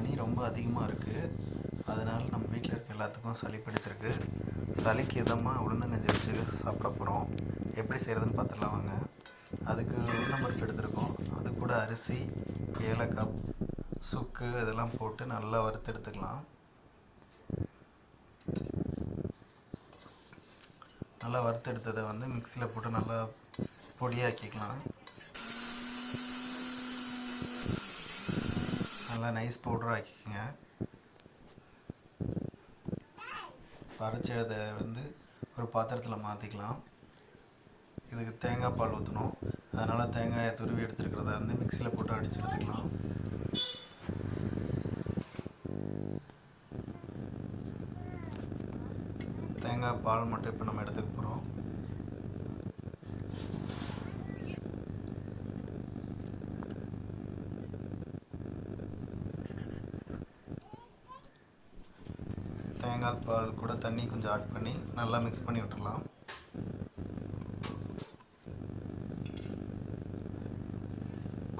பனி ரொம்ப அதிகமாக இருக்குது அதனால் நம்ம வீட்டில் இருக்க எல்லாத்துக்கும் சளி பிடிச்சிருக்கு. சளிக்கு இதமாக உளுந்தங்கஞ்சி வச்சு சாப்பிட போகிறோம் எப்படி செய்கிறதுன்னு பார்த்துடலாம் வாங்க. அதுக்கு உளுந்தம்பருப்பு எடுத்துருக்கோம். அது கூட அரிசி ஏலக்காய் சுக்கு இதெல்லாம் போட்டு நல்லா வறுத்து எடுத்துக்கலாம். நல்லா வறுத்து எடுத்ததை வந்து மிக்சியில் போட்டு நல்லா பொடியாக்கிக்கலாம். நல்லா நைஸ் பவுடர் ஆக்கிக்கோங்க. பறிச்சதை வந்து ஒரு பாத்திரத்தில் மாற்றிக்கலாம் இதுக்கு தேங்காய் பால் ஊற்றணும் அதனால் தேங்காயை துருவி எடுத்துருக்கிறத வந்து மிக்சியில் போட்டு அடித்து எடுத்துக்கலாம். தேங்காய் பால் மட்டும் இப்போ நம்ம எடுத்துக்க போகிறோம் தேங்காய் பால் கூட தண்ணி கொஞ்சம் ஆட் பண்ணி நல்லா மிக்ஸ் பண்ணி விட்டுடலாம்.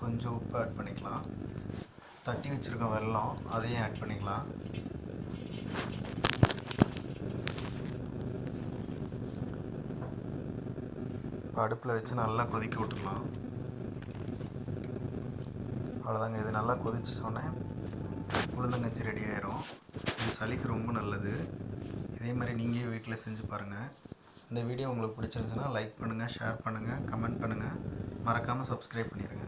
கொஞ்சம் உப்பு ஆட் பண்ணிக்கலாம். தட்டி வச்சுருக்க வெல்லம் அதையும் ஆட் பண்ணிக்கலாம். அடுப்பில் வச்சு நல்லா கொதிக்க விட்டுடலாம். அவ்வளோதாங்க இது நல்லா கொதிச்சு சொன்னேன். உளுந்தங்கச்சி ரெடி ஆயிரும். இது சளிக்கு ரொம்ப நல்லது. இதே மாதிரி நீங்கள் வீட்டில் செஞ்சு பாருங்கள் இந்த வீடியோ உங்களுக்கு பிடிச்சிருந்துச்சுன்னா லைக் பண்ணுங்கள் ஷேர் பண்ணுங்கள் கமெண்ட் பண்ணுங்கள் மறக்காமல் சப்ஸ்கிரைப் பண்ணிடுங்க